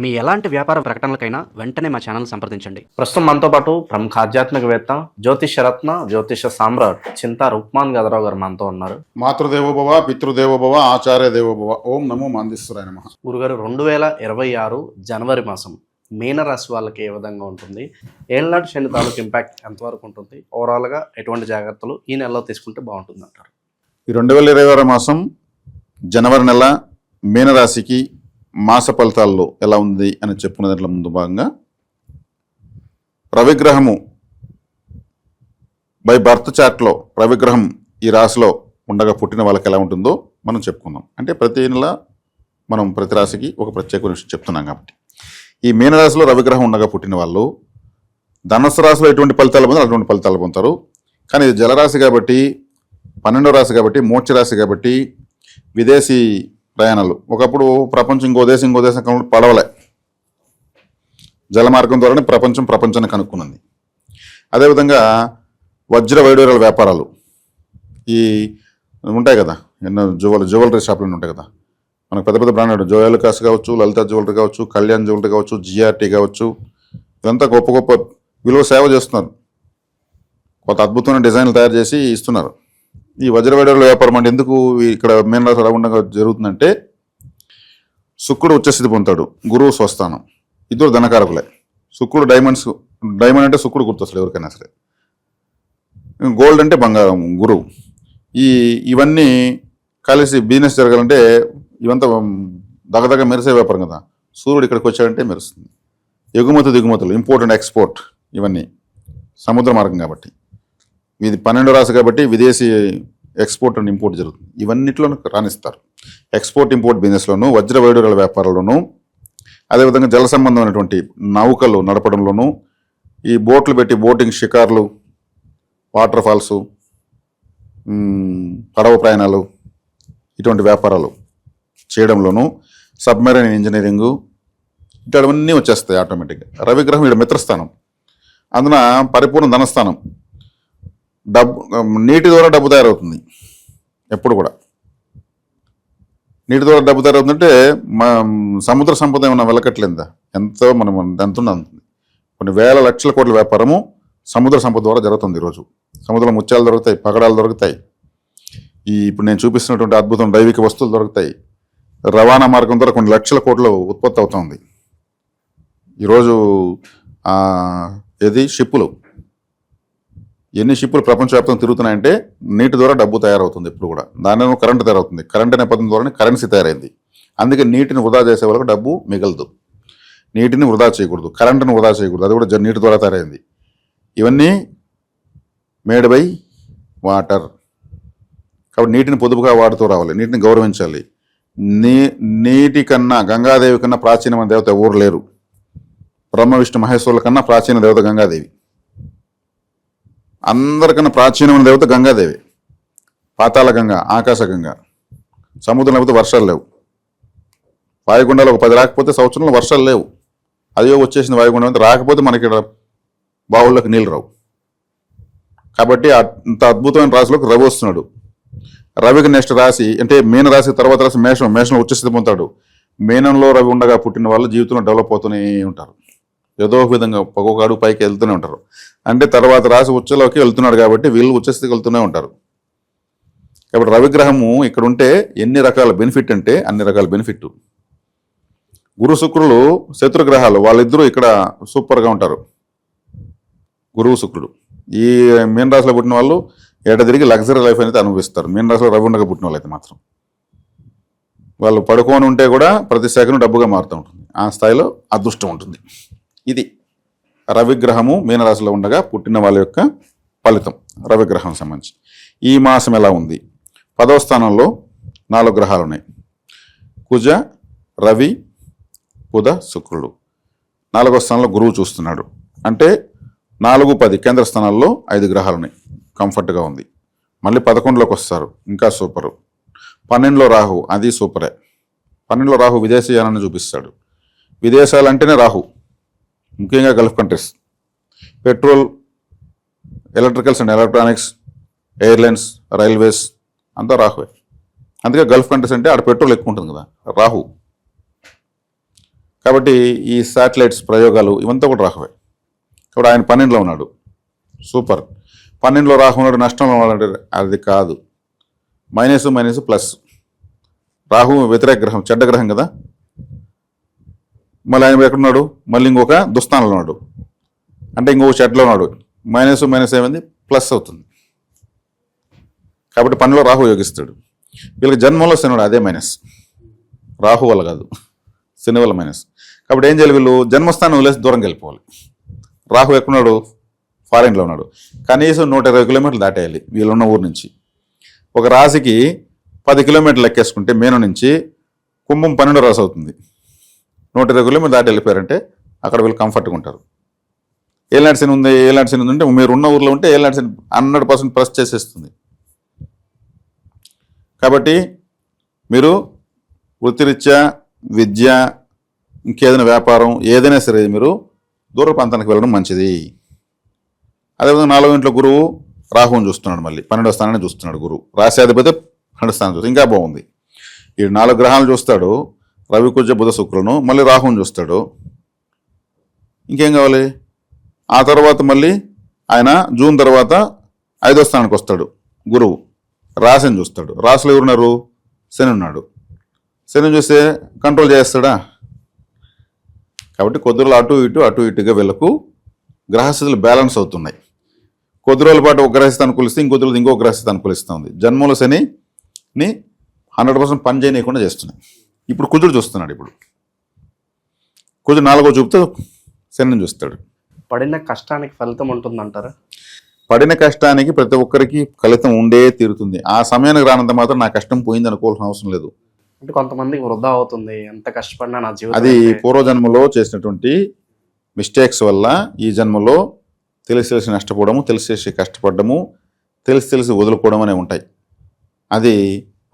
మీ ఎలాంటి వ్యాపార ప్రకటనలకైనా వెంటనే మా ఛానల్ సంప్రదించండి. ప్రస్తుతం మనతో పాటు ప్రముఖ ఆధ్యాత్మికవేత్త జ్యోతిష రత్న జ్యోతిష సామ్రాట్ చింతా రుక్మాన్ గదరావు గారు మనతో ఉన్నారు. మాతృదేవోభవ పితృదేవోభవ ఆచార్య దేవోభవ ఓం నమో మాందిశ్వరాయ నమ. గురుగారు రెండు వేల ఇరవై ఆరు జనవరి మాసం మీనరాశి వాళ్ళకి ఏ విధంగా ఉంటుంది? ఏళ్ళనాటి శని తాలూకు ఇంపాక్ట్ ఎంతవరకు ఉంటుంది? ఓవరాల్గా ఎటువంటి జాగ్రత్తలు ఈ నెలలో తీసుకుంటే బాగుంటుంది అంటారు ఈ రెండు వేల ఇరవై ఆరు మాసం జనవరి నెల మీనరాశికి మాస ఫలితాల్లో ఎలా ఉంది అని చెప్పుకున్న దాంట్లో ముందు భాగంగా రవిగ్రహము బై బర్త్ చార్ట్లో రవిగ్రహం ఈ రాశిలో ఉండగా పుట్టిన వాళ్ళకి ఎలా ఉంటుందో మనం చెప్పుకుందాం. అంటే ప్రతి నెల మనం ప్రతి రాశికి ఒక ప్రత్యేక విషయం చెప్తున్నాం కాబట్టి. ఈ మీనరాశిలో రవిగ్రహం ఉండగా పుట్టిన వాళ్ళు ధనుసు రాశిలో ఎటువంటి ఫలితాలు పొందారు అటువంటి ఫలితాలు పొందుతారు. కానీ ఇది జలరాశి కాబట్టి పన్నెండో రాశి కాబట్టి మోక్ష రాశి కాబట్టి విదేశీ ప్రయాణాలు. ఒకప్పుడు ప్రపంచం ఇంకో దేశం ఇంకో దేశం కనుక పడవలే. జలమార్గం ద్వారానే ప్రపంచం ప్రపంచాన్ని కనుక్కున్నది అదేవిధంగా వజ్ర వైడూర్యాల వ్యాపారాలు. ఈ ఉంటాయి కదా ఎన్నో జ్యువెల్ జ్యువెలరీ షాపులు ఉంటాయి కదా. మనకు పెద్ద పెద్ద బ్రాండ్ జోయల్ కాస్ కావచ్చు లలిత జ్యువెలరీ కావచ్చు కళ్యాణ్ జ్యువెలరీ కావచ్చు జిఆర్టీ కావచ్చు. ఇదంతా గొప్ప గొప్ప విలువ సేవ చేస్తున్నారు. కొత్త అద్భుతమైన డిజైన్లు తయారు చేసి ఇస్తున్నారు. ఈ వజ్రవేడల వ్యాపారం అంటే ఎందుకు ఇక్కడ మీనరాశి రాశి ఉండగా జరుగుతుందంటే శుక్రుడు ఉచ్చస్థితి పొందుతాడు గురువు స్వస్థానం. ఇద్దరు ధనకారకులే. శుక్రుడు డైమండ్స్ డైమండ్ అంటే శుక్రుడు గుర్తొస్తాడు ఎవరికైనా సరే. గోల్డ్ అంటే బంగారం గురువు. ఈ ఇవన్నీ కలిసి బిజినెస్ జరగాలంటే ఇవంతా దగదగ మెరిసే వ్యాపారం కదా. సూర్యుడు ఇక్కడికి వచ్చాడంటే మెరుస్తుంది. ఎగుమతి దిగుమతులు ఇంపోర్ట్ అండ్ ఎక్స్పోర్ట్ ఇవన్నీ. సముద్ర మార్గం కాబట్టి. ఇది పన్నెండు రాశి కాబట్టి విదేశీ ఎక్స్పోర్ట్ అండ్ ఇంపోర్ట్ జరుగుతుంది. ఇవన్నిట్లోనూ రాణిస్తారు. ఎక్స్పోర్ట్ ఇంపోర్ట్ బిజినెస్లోను వజ్ర వైడూర్యాల వ్యాపారంలోను అదేవిధంగా జల సంబంధమైనటువంటి నౌకలు నడపడంలోను ఈ బోట్లు పెట్టి బోటింగ్ షికార్లు వాటర్ ఫాల్స్ పడవ ప్రయాణాలు ఇటువంటి వ్యాపారాలు చేయడంలోనూ సబ్మెరైన్ ఇంజనీరింగు ఇట్లాంటివన్నీ వచ్చేస్తాయి ఆటోమేటిక్గా. రవిగ్రహం ఇక్కడ మిత్రస్థానం. అందున పరిపూర్ణ ధనస్థానం. డబ్బు నీటి ద్వారా డబ్బు తయారవుతుంది. ఎప్పుడు కూడా. నీటి ద్వారా డబ్బు తయారవుతుందంటే మా సముద్ర సంపద ఏమైనా వెలకట్లేదా? ఎంతో మనం ఎంత ఉంది కొన్ని వేల లక్షల కోట్ల వ్యాపారము సముద్ర సంపద ద్వారా జరుగుతుంది ఈరోజు. సముద్రంలో ముత్యాలు దొరుకుతాయి పగడాలు దొరుకుతాయి. ఈ ఇప్పుడు నేను చూపిస్తున్నటువంటి అద్భుతం దైవిక వస్తువులు దొరుకుతాయి. రవాణా మార్గం ద్వారా కొన్ని లక్షల కోట్లు ఉత్పత్తి అవుతుంది. ఈరోజు ఏది? షిప్పులు. ఎన్ని షిప్పులు ప్రపంచవ్యాప్తంగా తిరుగుతున్నాయంటే నీటి ద్వారా డబ్బు తయారవుతుంది ఇప్పుడు కూడా. దానిలో కరెంటు తయారవుతుంది. కరెంట్ అనే పదం ద్వారానే కరెన్సీ తయారైంది. అందుకే నీటిని వృధా చేసే వరకు డబ్బు మిగలదు. నీటిని వృధా చేయకూడదు. కరెంటును వృధా చేయకూడదు. అది కూడా నీటి ద్వారా తయారైంది. ఇవన్నీ మేడ్ బై వాటర్. కాబట్టి నీటిని పొదుపుగా వాడుతూ రావాలి. నీటిని గౌరవించాలి. నీ నీటి కన్నా గంగాదేవి కన్నా ప్రాచీనమైన దేవత ఎవరు లేరు. బ్రహ్మ విష్ణు మహేశ్వరుల కన్నా ప్రాచీన దేవత గంగాదేవి. అందరికన్నా ప్రాచీనమైన దేవత గంగాదేవి. పాతాళ గంగ ఆకాశ గంగ. సముద్రం లేకపోతే వర్షాలు లేవు. వాయుగుండాలు ఒక పది రాకపోతే సంవత్సరంలో వర్షాలు లేవు. అదే వచ్చేసిన వాయుగుండం అంతా. రాకపోతే మనకి ఇక్కడ బావుల్లోకి నీళ్ళు రావు. కాబట్టి అంత అద్భుతమైన రాశిలోకి రవి వస్తున్నాడు. రవికి నెక్స్ట్ రాశి అంటే మీన రాశి తర్వాత రాశి మేషం. మేషంలో ఉచ్చస్థితి పొందుతాడు. మీనంలో రవి ఉండగా పుట్టిన వాళ్ళు జీవితంలో డెవలప్ అవుతూనే ఉంటారు. ఏదో ఒక విధంగా ఒక్కొక్క అడుగు పైకి వెళ్తూనే ఉంటారు. అంటే తర్వాత రాసి ఉచ్చలోకి వెళ్తున్నాడు కాబట్టి వీళ్ళు ఉచ్చస్థితికి వెళ్తూనే ఉంటారు. కాబట్టి రవిగ్రహము ఇక్కడ ఉంటే ఎన్ని రకాల బెనిఫిట్ అంటే అన్ని రకాల బెనిఫిట్ గురు శుక్రులు శత్రుగ్రహాలు వాళ్ళిద్దరూ ఇక్కడ సూపర్గా ఉంటారు. గురువు శుక్రుడు. ఈ మీన రాశిలో పుట్టిన వాళ్ళు ఏట తిరిగి లగ్జరీ లైఫ్ అనేది అనుభవిస్తారు. మీన రాశిలో రవి ఉండగా పుట్టిన వాళ్ళు అయితే మాత్రం. వాళ్ళు పడుకొని ఉంటే కూడా ప్రతి సెకండ్ డబ్బుగా మారుతూ ఉంటుంది. ఆ స్థాయిలో అదృష్టం ఉంటుంది. ఇది రవిగ్రహము మీనరాశిలో ఉండగా పుట్టిన వాళ్ళ యొక్క ఫలితం రవిగ్రహం సంబంధించి. ఈ మాసం ఎలా ఉంది? పదవ స్థానంలో నాలుగు గ్రహాలు ఉన్నాయి. కుజ రవి బుధ శుక్రుడు. నాలుగో స్థానంలో గురువు చూస్తున్నాడు. అంటే నాలుగు పది కేంద్ర స్థానాల్లో ఐదు గ్రహాలు ఉన్నాయి. కంఫర్ట్గా ఉంది. మళ్ళీ పదకొండులోకి వస్తారు. ఇంకా సూపరు. పన్నెండులో రాహు అది సూపరే. పన్నెండులో రాహు విదేశీయానాన్ని చూపిస్తాడు. విదేశాలు అంటేనే రాహు. ముఖ్యంగా Gulf countries. Petrol electricals and electronics airlines railways అంతా రాహువే. అందుకే గల్ఫ్ కంట్రీస్ అంటే ఆడ పెట్రోల్ ఎక్కువ ఉంటుంది కదా రాహు. కాబట్టి ఈ శాటిలైట్స్ ప్రయోగాలు ఇవంతా కూడా రాహువే. కాబట్టి ఆయన పన్నెండులో ఉన్నాడు. సూపర్. పన్నెండులో రాహు ఉన్నాడు నష్టంలో ఉన్నాడు అది కాదు. Minus minus plus. రాహు వ్యతిరేక గ్రహం చెడ్డ గ్రహం కదా? మళ్ళీ ఆయన ఎక్కడున్నాడు? మళ్ళీ ఇంకొక దుస్థానంలో ఉన్నాడు. అంటే ఇంకొక చెడ్లో ఉన్నాడు. మైనస్ మైనస్ ఏమైంది? ప్లస్ అవుతుంది. కాబట్టి పనిలో రాహు యోగిస్తాడు. వీళ్ళకి జన్మంలో శనుడు అదే మైనస్. రాహు వల్ల కాదు. శని వల్ల మైనస్. కాబట్టి ఏం చేయాలి వీళ్ళు? జన్మస్థానం వదిలేసి దూరంకి వెళ్ళిపోవాలి. రాహు ఎక్కడున్నాడు? ఫారెన్లో ఉన్నాడు. కనీసం నూట ఇరవై కిలోమీటర్లు దాటేయాలి వీళ్ళున్న ఊరు నుంచి. ఒక రాశికి పది కిలోమీటర్లు ఎక్కేసుకుంటే మేను నుంచి కుంభం పన్నెండు రాసి అవుతుంది. నూట ఇరవై కిలోమీటర్ దాటి వెళ్ళిపోయారంటే అక్కడ వీళ్ళు కంఫర్ట్గా ఉంటారు. ఏలాంటి శని ఉంది ఏలాంటి శని ఉందంటే మీరు ఉన్న ఊర్లో ఉంటే ఏలాంటి శని హండ్రెడ్ పర్సెంట్ ప్రెస్ చేసేస్తుంది. కాబట్టి మీరు వృత్తిరీత్యా విద్య ఇంకేదైనా వ్యాపారం ఏదైనా సరే మీరు దూర ప్రాంతానికి వెళ్ళడం మంచిది. అదేవిధంగా నాలుగో ఇంట్లో గురువు రాహువుని చూస్తున్నాడు మళ్ళీ పన్నెండో స్థానాన్ని చూస్తున్నాడు గురువు. రాశ్యాధిపతి పన్నెండు స్థానం చూస్తాడు ఇంకా బాగుంది. ఈ నాలుగు గ్రహాలు చూస్తాడు రవి కుజ బుధ శుక్రులను మళ్ళీ రాహువుని చూస్తాడు. ఇంకేం కావాలి? ఆ తర్వాత మళ్ళీ ఆయన జూన్ తర్వాత ఐదో స్థానానికి వస్తాడు. గురువు రాశిని చూస్తాడు. రాశిలో ఎవరున్నారు? శని ఉన్నాడు. శని చూస్తే కంట్రోల్ చేస్తాడా? కాబట్టి కొద్ది రోజులు అటు ఇటు అటు ఇటుగా వెళ్ళకు గ్రహస్థితులు బ్యాలెన్స్ అవుతున్నాయి. కొద్ది రోజుల పాటు ఒక గ్రహస్థితి అనుకూలిస్తే ఇంకొద్ది రోజులు ఇంకో గ్రహస్థితి అనుకూలిస్తుంది జన్మలో శనిని హండ్రెడ్ పర్సెంట్ పని చేయనీయకుండా చేస్తున్నాయి. ఇప్పుడు కుజుడు చూస్తున్నాడు ఇప్పుడు. కుజుడు నాలుగో చూపుతూ శనిని చూస్తాడు. పడిన కష్టానికి ఫలితం ఉంటుందంటారా? పడిన కష్టానికి ప్రతి ఒక్కరికి ఫలితం ఉండే తీరుతుంది. ఆ సమయానికి రానంత మాత్రం నా కష్టం పోయింది అనుకోవాల్సిన అవసరం లేదు. అంటే కొంతమందికి వృధా అవుతుంది. ఎంత కష్టపడినా నా జీవితం అది పూర్వజన్మలో చేసినటువంటి మిస్టేక్స్ వల్ల ఈ జన్మలో తెలిసి తెలిసి నష్టపోవడము తెలిసి తెలిసి కష్టపడము తెలిసి తెలిసి వదులుకోవడం అనేవి ఉంటాయి. అది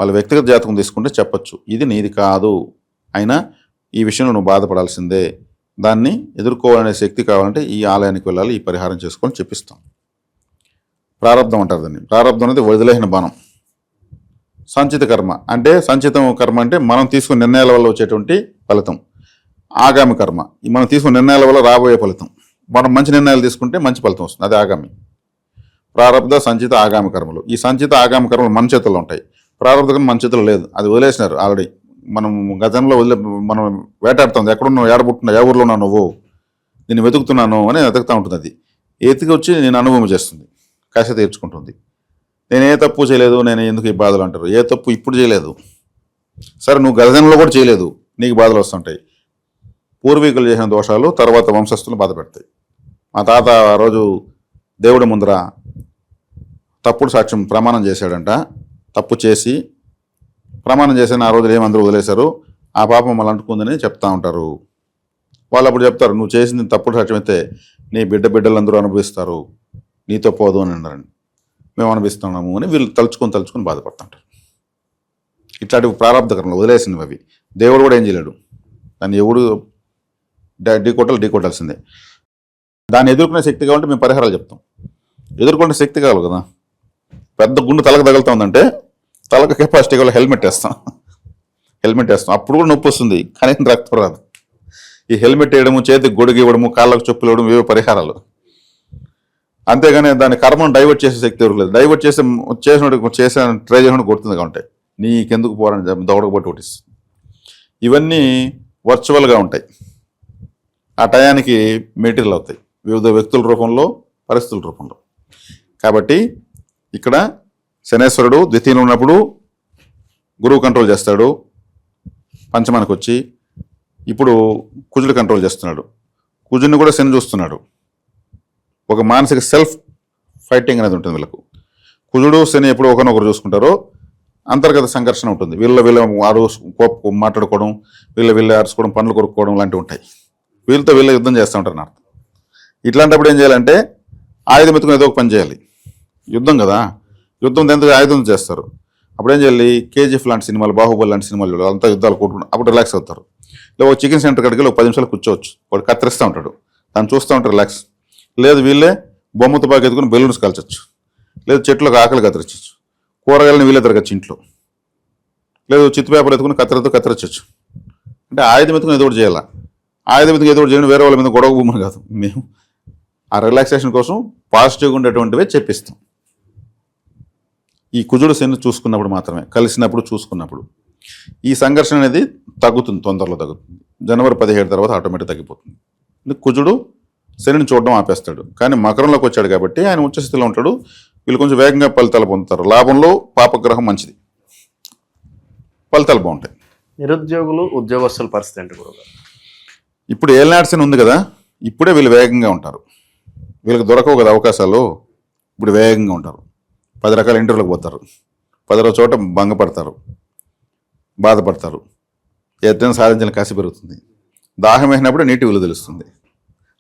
వాళ్ళ వ్యక్తిగత జాతకం తీసుకుంటే చెప్పొచ్చు. ఇది నీది కాదు. అయినా ఈ విషయంలో నువ్వు బాధపడాల్సిందే. దాన్ని ఎదుర్కోవాలనే శక్తి కావాలంటే ఈ ఆలయానికి వెళ్ళాలి ఈ పరిహారం చేసుకొని చెప్పిస్తాం. ప్రారంధం అంటారు దాన్ని. ప్రారంధం అనేది వదిలేసిన బాణం. సంచిత కర్మ. అంటే సంచితం కర్మ అంటే మనం తీసుకున్న నిర్ణయాల వల్ల వచ్చేటువంటి ఫలితం. ఆగామి కర్మ. ఈ మనం తీసుకున్న నిర్ణయాల వల్ల రాబోయే ఫలితం. మనం మంచి నిర్ణయాలు తీసుకుంటే మంచి ఫలితం వస్తుంది. అది ఆగామి. ప్రారంధ సంచిత ఆగామి కర్మలు. ఈ సంచిత ఆగామి కర్మలు మన చేతుల్లో ఉంటాయి. ప్రారంభకం మన చేతిలో లేదు. అది వదిలేసినారు ఆల్రెడీ మనం గతంలో వదిలే మనం వేటాడుతుంది ఎక్కడున్నావు? ఏడబుట్టున్నావు ఏ ఊర్లో ఉన్నావు నువ్వు? నేను వెతుకుతున్నాను అని వెతుకుతూ ఉంటుంది అది. ఎతికి వచ్చి నేను అనుభవం చేస్తుంది. కష తీర్చుకుంటుంది. నేను ఏ తప్పు చేయలేదు నేను ఎందుకు ఈ బాధలు అంటారు? ఏ తప్పు ఇప్పుడు చేయలేదు? సరే నువ్వు గతంలో కూడా చేయలేదు. నీకు బాధలు వస్తుంటాయి. పూర్వీకులు చేసిన దోషాలు తర్వాత వంశస్థులు బాధ పెడతాయి. మా తాత ఆ రోజు దేవుడి ముందర తప్పుడు సాక్ష్యం ప్రమాణం చేశాడంట. తప్పు చేసి ప్రమాణం చేసిన ఆ రోజులు ఏమందరూ వదిలేశారు? ఆ పాపం మళ్ళీ అంటుకుందని చెప్తా ఉంటారు. వాళ్ళు అప్పుడు చెప్తారు నువ్వు చేసింది తప్పుడు సాక్ష్యం నీ బిడ్డ బిడ్డలందరూ అనుభవిస్తారు. నీతో పోదు అని అన్నారండి. మేము అనుభవిస్తున్నాము అని వీళ్ళు తలుచుకొని తలుచుకొని బాధపడుతుంటారు. ఇట్లాంటి ప్రారంభకరంలో వదిలేసినవి అవి. దేవుడు కూడా ఏం చేయలేడు. దాన్ని ఎవడు డీ కొట్టాలి డీ కొట్టాల్సిందే. దాన్ని ఎదుర్కొనే శక్తి కావాలంటే మేము పరిహారాలు చెప్తాం. ఎదుర్కొనే శక్తి కావాలి కదా. పెద్ద గుండు తలకు తగులుతుందంటే తలకు కెపాసిటీ కూడా హెల్మెట్ వేస్తాం. హెల్మెట్ వేస్తాం. అప్పుడు కూడా నొప్పి వస్తుంది కానీ రక్తం రాదు. ఈ హెల్మెట్ వేయడము చేతికి గొడుగు ఇవ్వడము కాళ్ళకు చెప్పులు ఇవ్వడం ఇవే పరిహారాలు. అంతేగాని దాని కర్మను డైవర్ట్ చేసే శక్తి ఎవరికి లేదు. డైవర్ట్ చేసే చేసినట్టు చేసే ట్రై చేసినట్టు గుర్తుంది కాబట్టి. నీకెందుకు పోరని చెప్పి దౌడకబట్టి ఇవన్నీ వర్చువల్గా ఉంటాయి. ఆ టయానికి మెటీరియల్ అవుతాయి. వివిధ వ్యక్తుల రూపంలో పరిస్థితుల రూపంలో. కాబట్టి ఇక్కడ శనేశ్వరుడు ద్వితీయంలో ఉన్నప్పుడు గురువు కంట్రోల్ చేస్తాడు. పంచమానికి వచ్చి ఇప్పుడు కుజుడు కంట్రోల్ చేస్తున్నాడు. కుజుడిని కూడా శని చూస్తున్నాడు. ఒక మానసిక సెల్ఫ్ ఫైటింగ్ అనేది ఉంటుంది వీళ్ళకు. కుజుడు శని ఎప్పుడు ఒకరినొకరు చూసుకుంటారో. అంతర్గత సంఘర్షణ ఉంటుంది. వీళ్ళ వీళ్ళ ఆరు కోప మాట్లాడుకోవడం వీళ్ళ వీళ్ళ అరుచుకోవడం పనులు కొనుక్కోవడం లాంటివి ఉంటాయి. వీళ్ళతో వీళ్ళ యుద్ధం చేస్తూ ఉంటారు అర్థం ఇట్లాంటప్పుడు ఏం చేయాలంటే ఆయుధం ఎత్తుకుని ఏదో ఒక పని చేయాలి. యుద్ధం కదా. యుద్ధం ఎంత ఆయుధం చేస్తారు. అప్పుడు ఏం చేయాలి? కేజీఎఫ్ లాంటి సినిమాలు బాహుబలి లాంటి సినిమాలు చూడాలి. అంతా యుద్ధాలు కొట్టుకుంటారు అప్పుడు రిలాక్స్ అవుతారు. లేదా ఒక చికెన్ సెంటర్ కాడికి ఒక పది నిమిషాలు కూర్చోవచ్చు. వాడు కత్తిరిస్తూ ఉంటాడు. దాన్ని చూస్తూ ఉంటారు రిలాక్స్ లేదు వీళ్ళే బొమ్మ తుపాకి ఎత్తుకుని బెలూన్స్ కాల్చొచ్చు. లేదు చెట్లకు ఆకలి కత్తిరించవచ్చు కూరగాయలను వీళ్ళే తిరగచ్చు ఇంట్లో. లేదు చిత్తు పేపర్ ఎత్తుకుని కత్తిరతో కత్తిరించవచ్చు అంటే ఆయుధం ఎత్తుకుని ఏదో ఒకటి చేయాలా? ఆయుధం ఎత్తుకుని ఏదో ఒకటి వేరే వాళ్ళ మీద గొడవ భూములు కాదు. మేము ఆ రిలాక్సేషన్ కోసం పాజిటివ్గా ఉండేటువంటివే చెప్పిస్తాం. ఈ కుజుడు శని చూసుకున్నప్పుడు మాత్రమే కలిసినప్పుడు చూసుకున్నప్పుడు. ఈ సంఘర్షణ అనేది తగ్గుతుంది తొందరలో తగ్గుతుంది. జనవరి పదిహేడు తర్వాత ఆటోమేటిక్ తగ్గిపోతుంది. కుజుడు శనిని చూడడం ఆపేస్తాడు. కానీ మకరంలోకి వచ్చాడు కాబట్టి ఆయన ఉచ్చస్థితిలో ఉంటాడు. వీళ్ళు కొంచెం వేగంగా ఫలితాలు పొందుతారు. లాభంలో పాపగ్రహం మంచిది. ఫలితాలు బాగుంటాయి. నిరుద్యోగులు ఉద్యోగస్తుల పరిస్థితి ఏంటి ఇప్పుడు ఏలినాడ్సన్ ఉంది కదా ఇప్పుడే వీళ్ళు వేగంగా ఉంటారు. వీళ్ళకి దొరకవు కదా అవకాశాలు. ఇప్పుడు వేగంగా ఉంటారు. పది రకాల ఇంటర్వ్యూలకు పోతారు. పది చోట భంగపడతారు. బాధపడతారు. ఎత్తైన సాధించిన కసి పెరుగుతుంది. దాహం వేసినప్పుడు నీటి విలువ తెలుస్తుంది.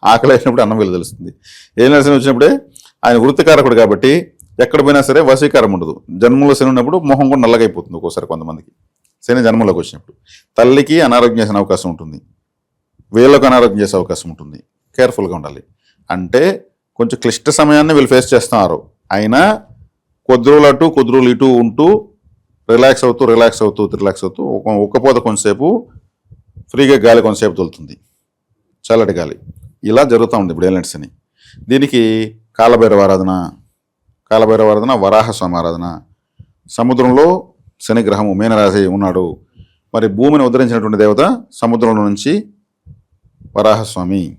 ఆకలి వేసినప్పుడు అన్నం విలువ తెలుస్తుంది. ఏలినాడ్సన్ వచ్చినప్పుడే ఆయన వృత్తికారకుడు కాబట్టి ఎక్కడ పోయినా సరే వశీకారం ఉండదు. జన్మలో శని ఉన్నప్పుడు మొహం కూడా నల్లగైపోతుంది ఒక్కోసారి కొంతమందికి. శని జన్మలోకి వచ్చినప్పుడు. తల్లికి అనారోగ్యం చేసిన అవకాశం ఉంటుంది. వేళ్ళకు అనారోగ్యం చేసే అవకాశం ఉంటుంది. కేర్ఫుల్గా ఉండాలి. అంటే కొంచెం క్లిష్ట సమయాన్ని వీళ్ళు ఫేస్ చేస్తున్నారు. అయినా కొద్ది రోజులు అటు కొద్ది రోజులు ఇటు ఉంటూ రిలాక్స్ అవుతూ రిలాక్స్ అవుతూ రిలాక్స్ అవుతూ ఒక ఒక్కపోత కొంతసేపు ఫ్రీగా గాలి కొంతసేపు తోలుతుంది. చల్లటి గాలి. ఇలా జరుగుతూ ఉంది ఇప్పుడు ఏలెంట్స్ అని. దీనికి కాలభైరవ ఆరాధన కాలభైరవ ఆరాధన వరాహ సమారాధన ఆరాధన. సముద్రంలో శనిగ్రహము మీనరాశి ఉన్నాడు. మరి భూమిని ఉద్ధరించినటువంటి దేవత సముద్రంలో నుంచి వరాహస్వామి.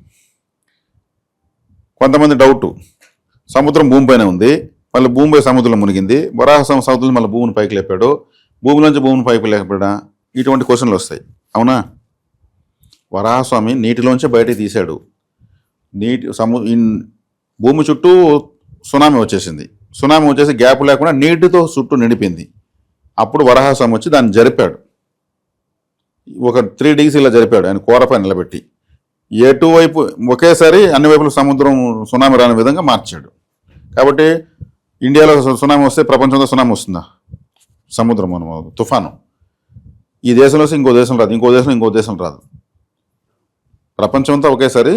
కొంతమంది డౌట్ సముద్రం భూమిపైన ఉంది. మళ్ళీ భూమిపై సముద్రంలో మునిగింది. వరాహ సముద్రం మళ్ళీ భూమిని పైకి లేపాడు. భూమిలోంచి భూమిని పైకి లేపాడా? ఇటువంటి క్వశ్చన్లు వస్తాయి. అవునా? వరాహస్వామి నీటిలోంచి బయటికి తీశాడు. నీటి సము భూమి చుట్టూ సునామీ వచ్చేసింది. సునామీ వచ్చేసి గ్యాప్ లేకుండా నీటితో చుట్టూ నిండిపోయింది. అప్పుడు వరాహస్వామి వచ్చి దాన్ని జరిపాడు. ఒక త్రీ డిగ్రీస్ ఇలా జరిపాడు. ఆయన కూరపై నిలబెట్టి. ఎటువైపు ఒకేసారి అన్ని వైపుల సముద్రం సునామీ రాని విధంగా మార్చాడు. కాబట్టి ఇండియాలో సునామీ వస్తే ప్రపంచంలో సునామీ వస్తుందా? సముద్రం మనం తుఫాను. ఈ దేశంలో ఇంకో దేశం రాదు ఇంకో దేశం ఇంకో దేశం రాదు. ప్రపంచమంతా ఒకేసారి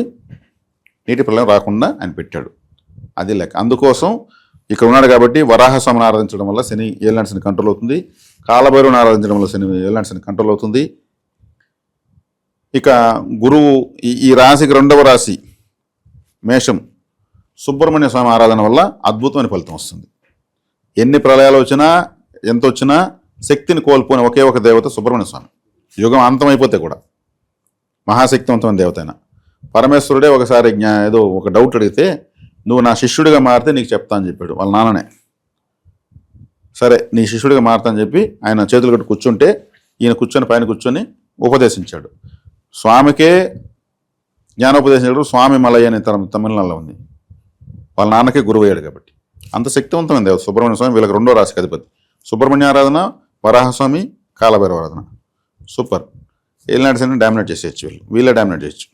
నీటి ప్రళయం రాకుండా అని పెట్టాడు. అది లెక్క. అందుకోసం ఇక్కడ ఉన్నాడు కాబట్టి వరాహస్వామిని ఆరాధించడం వల్ల శని ఏలినాటి కంట్రోల్ అవుతుంది. కాలభైరవుని ఆరాధించడం వల్ల శని ఏలినాటి కంట్రోల్ అవుతుంది. ఇక గురువు ఈ ఈ రాశికి రెండవ రాశి మేషం. సుబ్రహ్మణ్య స్వామి ఆరాధన వల్ల అద్భుతమైన ఫలితం వస్తుంది. ఎన్ని ప్రళయాలు వచ్చినా ఎంత వచ్చినా శక్తిని కోల్పోయిన ఒకే ఒక దేవత సుబ్రహ్మణ్య స్వామి. యుగం అంతమైపోతే కూడా. మహాశక్తివంతమైన దేవతైన పరమేశ్వరుడే ఒకసారి జ్ఞా ఏదో ఒక డౌట్ అడిగితే నువ్వు నా శిష్యుడిగా మారితే నీకు చెప్తా అని చెప్పాడు వాళ్ళ నాన్ననే. సరే నీ శిష్యుడిగా మారుతా అని చెప్పి ఆయన చేతులు కట్టు కూర్చుంటే ఈయన కూర్చొని పైన కూర్చొని ఉపదేశించాడు. స్వామికే జ్ఞానోపదేశించాడు స్వామి మలయ్య అనే తరం తమిళనాడులో ఉంది. వాళ్ళ నాన్నకే గురువు అయ్యాడు కాబట్టి. అంత శక్తివంతమైన దేవత సుబ్రహ్మణ్య స్వామి వీళ్ళకి రెండో రాశికి అధిపతి. సుబ్రహ్మణ్య ఆరాధన వరాహస్వామి కాలభైరవ ఆరాధన. సూపర్. ఏలినాటి శని డామినేట్ చేసేయచ్చు వీళ్ళు. వీళ్ళే డామినేట్ చేయొచ్చు.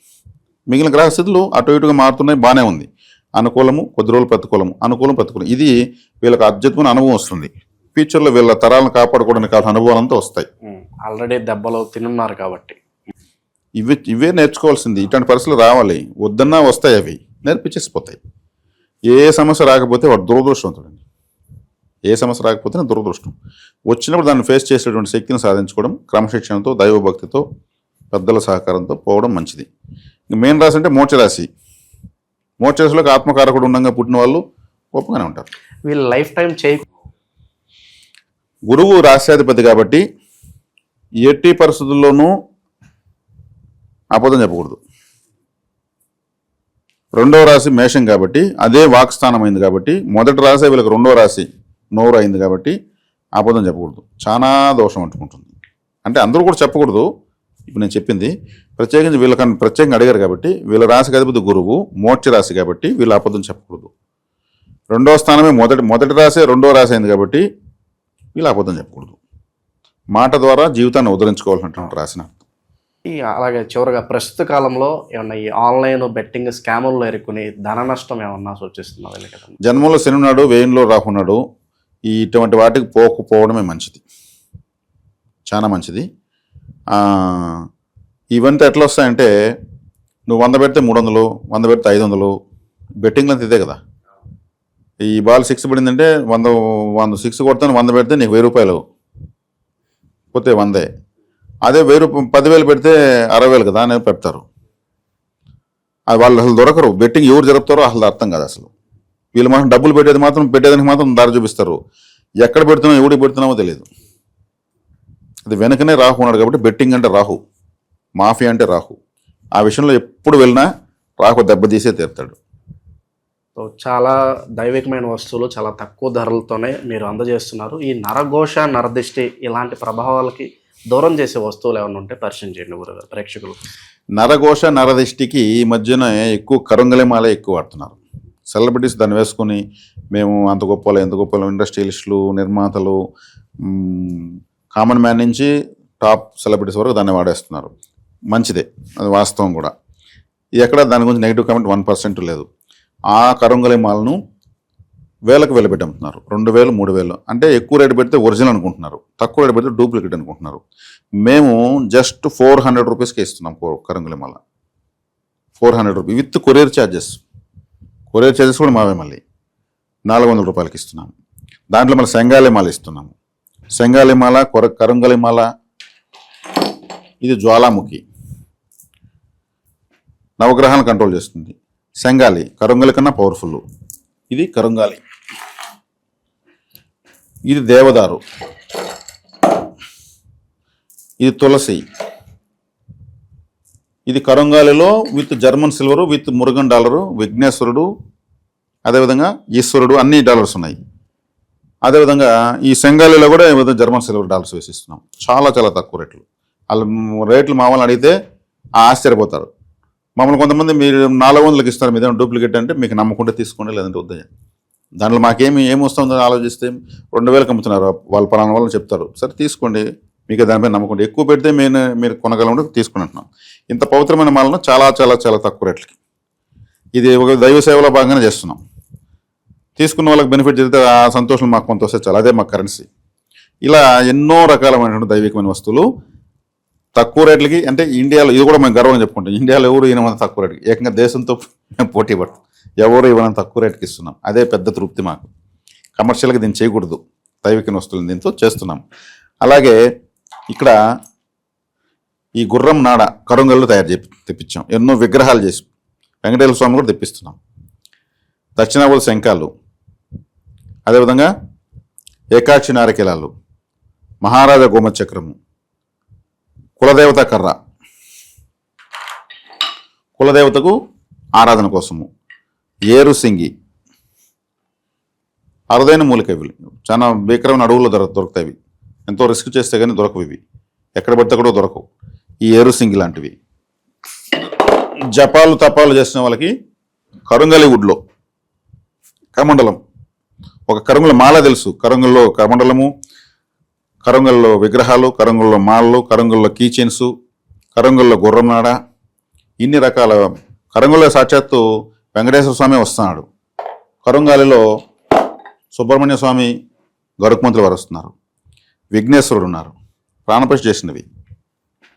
మిగిలిన గ్రహస్థితులు అటు ఇటుగా మారుతున్నాయి బాగానే ఉంది. అనుకూలము కొద్ది రోజులు ప్రతికూలము. అనుకూలం ప్రతికూలం. ఇది వీళ్ళకి అద్భుతమైన అనుభవం వస్తుంది. ఫ్యూచర్లో వీళ్ళ తరాలను కాపాడుకోవడానికి కావాల్సిన అనుభవాలంతా వస్తాయి. ఆల్రెడీ దెబ్బలు తినున్నారు కాబట్టి. ఇవి ఇవే నేర్చుకోవాల్సింది. ఇట్లాంటి పరిస్థితులు రావాలి. వద్దన్నా వస్తాయి అవి. నేర్పించేసిపోతాయి. ఏ సమస్య రాకపోతే వాడు దురదృష్టవంతుడండి ఏ సమస్య రాకపోతే దురదృష్టం. వచ్చినప్పుడు దాన్ని ఫేస్ చేసేటువంటి శక్తిని సాధించుకోవడం క్రమశిక్షణతో దైవభక్తితో పెద్దల సహకారంతో పోవడం మంచిది. మెయిన్ రాశి అంటే మోక్ష రాశి మోక్ష రాశిలోకి ఆత్మకారకుడు ఉండగా పుట్టిన వాళ్ళు గొప్పగానే ఉంటారు. వీళ్ళు లైఫ్ టైం చేయ గురువు రాశ్యాధిపతి కాబట్టి ఎట్టి పరిస్థితుల్లోనూ అబద్ధం చెప్పకూడదు. రెండవ రాశి మేషం కాబట్టి అదే వాక్స్థానం అయింది కాబట్టి మొదటి రాశి వీళ్ళకి రెండవ రాశి నోరు అయింది కాబట్టి ఆపదం చెప్పకూడదు. చాలా దోషం అంటుకుంటుంది. అంటే అందరూ కూడా చెప్పకూడదు. ఇప్పుడు నేను చెప్పింది ప్రత్యేకించి వీళ్ళకన్నా ప్రత్యేకంగా అడిగారు కాబట్టి వీళ్ళ రాశికి అధిపతి గురువు మోక్ష రాశి కాబట్టి వీళ్ళు అబద్ధం చెప్పకూడదు. రెండవ స్థానమే మొదటి మొదటి రాసే రెండవ రాశి అయింది కాబట్టి వీళ్ళు అబద్ధం చెప్పకూడదు. మాట ద్వారా జీవితాన్ని ఉద్ధరించుకోవాల్సినటువంటి రాసిన ఈ అలాగే చివరగా ప్రస్తుత కాలంలో ఏమన్నా ఈ ఆన్లైన్ బెట్టింగ్ స్కాముల్లో ఎరుక్కుని ధన నష్టం ఏమన్నా సూచిస్తున్నది జన్మంలో ఏదన్నా? జన్మలో శని వేయంలో రాకున్నాడు ఈ ఇటువంటి వాటికి పోకపోవడమే మంచిది. చాలా మంచిది. ఇవంతా ఎట్లా వస్తాయంటే నువ్వు వంద పెడితే మూడు వందలు వంద పెడితే ఐదు వందలు బెట్టింగ్ అంత ఇదే కదా. ఈ బాల్ సిక్స్ పడిందంటే వంద వంద సిక్స్ కొడతాను వంద పెడితే నీకు వెయ్యి రూపాయలు. పోతే వందే. అదే వెయ్యి రూపాయలు పదివేలు పెడితే అరవై వేలు కదా అని పెడతారు. అది వాళ్ళు అసలు దొరకరు. బెట్టింగ్ ఎవరు జరుపుతారో అసలు అర్థం కాదు అసలు. వీళ్ళు మాత్రం డబ్బులు పెట్టేది మాత్రం పెట్టేదానికి మాత్రం దారి చూపిస్తారు. ఎక్కడ పెడుతున్నామో ఎవడికి పెడుతున్నామో తెలియదు. అది వెనకనే రాహు ఉన్నాడు కాబట్టి బెట్టింగ్ అంటే రాహు మాఫియా అంటే రాహు. ఆ విషయంలో ఎప్పుడు వెళ్ళినా రాహు దెబ్బతీసే తీరుతాడు. సో చాలా దైవికమైన వస్తువులు చాలా తక్కువ ధరలతోనే మీరు అందజేస్తున్నారు. ఈ నరఘోష నరదిష్టి ఇలాంటి ప్రభావాలకి దూరం చేసే వస్తువులు ఏమైనా ఉంటే పరిచయం చేయండి గురుగారు ప్రేక్షకులు. నరఘోష నరదిష్టికి ఈ మధ్యన ఎక్కువ కరుంగలిమాల ఎక్కువ వాడుతున్నారు. సెలబ్రిటీస్ దాన్ని వేసుకొని మేము అంత గొప్పలు ఎంత గొప్పలో ఇండస్ట్రియలిస్టులు నిర్మాతలు కామన్ మ్యాన్ నుంచి టాప్ సెలబ్రిటీస్ వరకు దాన్ని వాడేస్తున్నారు. మంచిదే అది వాస్తవం కూడా. ఎక్కడ దాని గురించి నెగిటివ్ కామెంట్ వన్ పర్సెంట్ లేదు. ఆ కరుంగలిమాలను వేలకు వేలు పెట్టి అమ్ముతున్నారు రెండు వేలు మూడు వేలు. అంటే ఎక్కువ రేటు పెడితే ఒరిజినల్ అనుకుంటున్నారు. తక్కువ రేటు పెడితే డూప్లికేట్ అనుకుంటున్నారు. మేము జస్ట్ ఫోర్ హండ్రెడ్ రూపీస్కి ఇస్తున్నాం కరంగులిమల. Four hundred rupees with courier charges courier charges కూడా మావే మళ్ళీ. నాలుగు వందల రూపాయలకి ఇస్తున్నాము దాంట్లో మళ్ళీ సెంగాలిమాల ఇస్తున్నాము సెంగాలిమాల కొర కరంగలిమాల. ఇది జ్వాలాముఖి. నవగ్రహాలను కంట్రోల్ చేస్తుంది. సెంగాలి కరంగలి కన్నా పవర్ఫుల్ ఇది కరంగాలి. ఇది దేవదారు. ఇది తులసి. ఇది కరంగాలిలో with German silver with Murugan dollar విఘ్నేశ్వరుడు అదేవిధంగా ఈశ్వరుడు అన్ని డాలర్స్ ఉన్నాయి. అదేవిధంగా ఈ సెంగాలిలో కూడా ఈ విధంగా జర్మన్ సిల్వర్ డాలర్స్ వేసిస్తున్నాం. చాలా చాలా తక్కువ రేట్లు. వాళ్ళు రేట్లు మామూలు అడిగితే ఆశ్చర్యపోతారు. మమ్మల్ని కొంతమంది మీరు నాలుగు వందలకి ఇస్తారు మీదేమో డూప్లికేట్ అంటే మీకు నమ్మకుండా తీసుకోండి లేదంటే వద్ద దాంట్లో మాకేమి ఏమి వస్తుందో ఆలోచిస్తే రెండు వేలకు అమ్ముతున్నారు. వాళ్ళు పలానా వాళ్ళని చెప్తారు. సరే తీసుకోండి. మీకు దానిపై నమ్మకండి ఎక్కువ పెడితే మేము మీరు కొనగలం తీసుకుని అంటున్నాం. ఇంత పవిత్రమైన మాలను చాలా చాలా చాలా తక్కువ రేట్లకి. ఇది ఒక దైవ సేవలో భాగంగానే చేస్తున్నాం. తీసుకున్న వాళ్ళకి బెనిఫిట్ జరిగితే ఆ సంతోషం మాకు కొంత వస్తే చాలా. అదే మాకు కరెన్సీ ఇలా ఎన్నో రకాలమైనటువంటి దైవికమైన వస్తువులు తక్కువ రేట్లకి అంటే ఇండియాలో ఇది కూడా మేము గర్వంగా చెప్పుకుంటాం. ఇండియాలో ఎవరు ఈయన తక్కువ రేట్కి ఏకంగా దేశంతో మేము పోటీ పడతాం. ఎవరు ఇవ్వడం తక్కువ రేటుకి ఇస్తున్నాం. అదే పెద్ద తృప్తి మాకు. కమర్షియల్గా దీన్ని చేయకూడదు. దైవిక వస్తువులను దీంతో చేస్తున్నాం. అలాగే ఇక్కడ ఈ గుర్రం నాడ కరుంగల్లో తయారు చేపి తెప్పించాం. ఎన్నో విగ్రహాలు చేసి వెంకటేశ్వర స్వామి కూడా తెప్పిస్తున్నాం. దక్షిణావుల శంఖాలు. అదేవిధంగా ఏకాక్షి నారకిలాలు. మహారాజా గోమచక్రము కులదేవత కర్ర. కులదేవతకు ఆరాధన కోసము. ఏరుసింగి. అరుదైన మూలికవి. చాలా భీకరమైన అడవుల్లో దొర దొరుకుతాయి ఎంతో రిస్క్ చేస్తే కానీ దొరకవు ఇవి. ఎక్కడ పడితే కూడా దొరకవు. ఈ ఏరుసింగి లాంటివి. జపాలు తపాలు చేసిన వాళ్ళకి కరుంగలి వుడ్లో. కమండలం ఒక కరుంగుల మాల తెలుసు. కరుంగుల్లో కమండలము కరంగల్లో విగ్రహాలు కరంగల్లో మాలలు కరంగల్లో కీచెన్స్ కరంగల్లో గుర్రంనాడ ఇన్ని రకాల కరంగల్లో సాక్షాత్తు వెంకటేశ్వర స్వామి వస్తున్నాడు. కరుంగాలిలో సుబ్రహ్మణ్య స్వామి గరుకుమంతులు వారు వస్తున్నారు. విఘ్నేశ్వరుడు ఉన్నారు. ప్రాణప్రతిష్ఠ చేసినవి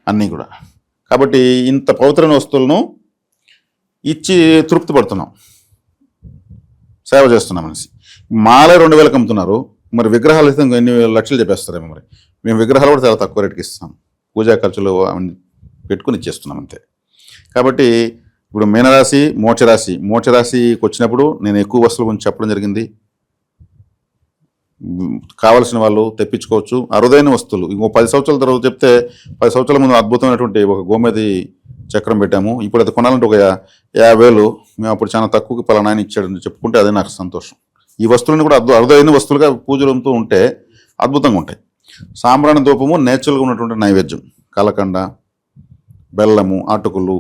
అన్నీ కూడా. కాబట్టి ఇంత పవిత్రమైన వస్తువులను ఇచ్చి తృప్తి పడుతున్నాం. సేవ చేస్తున్నాం మనిషి. మాలే రెండు వేలకు అమ్ముతున్నారు. మరి విగ్రహాలు అయితే ఎన్ని లక్షలు చెప్పేస్తారేమో మరి. మేము విగ్రహాలు కూడా చాలా తక్కువ రేటుకి ఇస్తాం. పూజా ఖర్చులు అవన్నీ పెట్టుకుని ఇచ్చేస్తున్నాం అంతే. కాబట్టి ఇప్పుడు మీనరాశి మోక్షరాశి. మోక్షరాశికి వచ్చినప్పుడు నేను ఎక్కువ వస్తువుల గురించి చెప్పడం జరిగింది. కావలసిన వాళ్ళు తెప్పించుకోవచ్చు. అరుదైన వస్తువులు. ఇంకో పది సంవత్సరాల తర్వాత చెప్తే పది సంవత్సరాల ముందు అద్భుతమైనటువంటి ఒక గోమేది చక్రం పెట్టాము. ఇప్పుడు అది కొనాలంటే ఒక యాభై వేలు మేము అప్పుడు చాలా తక్కువకి పలానా ఇచ్చాడని చెప్పుకుంటే అదే నాకు సంతోషం. ఈ వస్తువులను కూడా అద్భు అరుదైన వస్తువులుగా పూజలంతో ఉంటే అద్భుతంగా ఉంటాయి. సాంబ్రాణి ధూపము నేచురల్గా ఉన్నటువంటి నైవేద్యం. కలకండ బెల్లము అటుకులు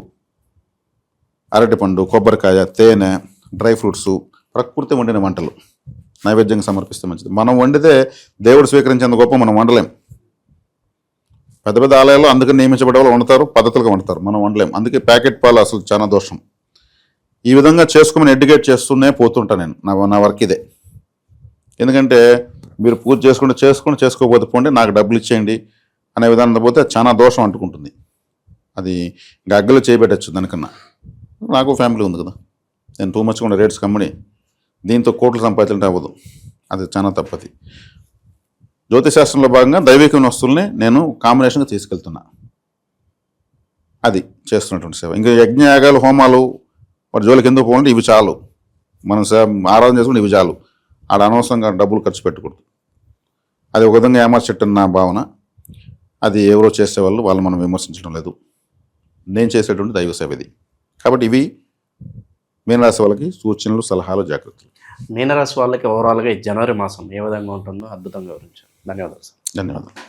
అరటిపండు కొబ్బరికాయ తేనె డ్రై ఫ్రూట్స్ ప్రకృతి వండిన వంటలు. నైవేద్యంగా సమర్పిస్తే మంచిది. మనం వండితే దేవుడు స్వీకరించేంత గొప్ప మనం వండలేం. పెద్ద పెద్ద ఆలయాల్లో అందుకని నియమించబడే వాళ్ళు వండుతారు పద్ధతులుగా వండుతారు. మనం వండలేం. అందుకే ప్యాకెట్ పాలు అసలు చాలా దోషం. ఈ విధంగా చేసుకోమని ఎడ్యుకేట్ చేస్తూనే పోతుంటా నేను. నా నా వర్క్ ఇదే. ఎందుకంటే మీరు పూజ చేసుకుంటే చేసుకుని చేసుకోకపోతే పోండి నాకు డబ్బులు ఇచ్చేయండి అనే విధానంతో పోతే చాలా దోషం అంటుకుంటుంది. అది గగ్గలు చేయబెట్టచ్చు దానికన్నా. నాకు ఫ్యామిలీ ఉంది కదా. నేను టూ మచ్ కూడా రేట్స్ కమ్మని దీంతో కోట్లు సంపాదించడం అవ్వదు. అది చాలా తప్పది. జ్యోతిశాస్త్రంలో భాగంగా దైవికమైన వస్తువుల్ని నేను కాంబినేషన్గా తీసుకెళ్తున్నా. అది చేస్తున్నటువంటి సేవ. ఇంకా యజ్ఞయాగాలు హోమాలు వాటి జోలికి ఎందుకు పోవాలంటే ఇవి చాలు. మనం ఆరాధన చేసుకుంటే ఇవి చాలు. ఆడ అనవసరంగా డబ్బులు ఖర్చు పెట్టకూడదు. అది ఒక విధంగా ఏమార్చెట్టు నా భావన. అది ఎవరో చేసేవాళ్ళు వాళ్ళు మనం విమర్శించడం లేదు. నేను చేసేటువంటి దైవ సేవ ఇది. కాబట్టి ఇవి మీనరాశి వాళ్ళకి సూచనలు సలహాలు జాగ్రత్తలు. మీనరాశి వాళ్ళకి ఓవరాల్గా ఈ జనవరి మాసం ఏ విధంగా ఉంటుందో అద్భుతంగా వివరించారు. ధన్యవాదాలు సార్. ధన్యవాదాలు.